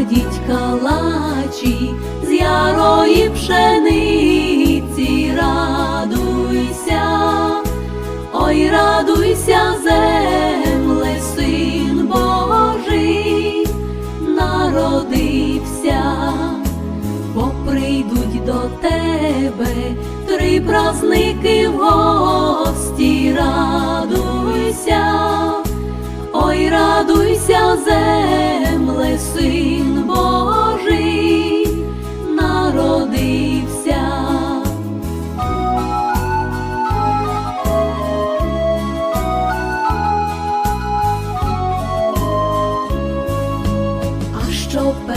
та кладіть калачі з ярої пшениці, радуйся, ой, радуйся, земле, син Божий, народився бо прийдуть до тебе три празники в гості, радуйся, ой, радуйся, земле, син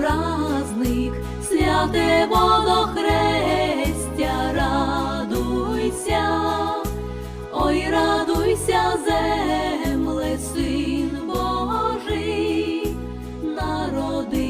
праздник, святе водохрестя, радуйся, ой, радуйся, земле, син Божий, народився.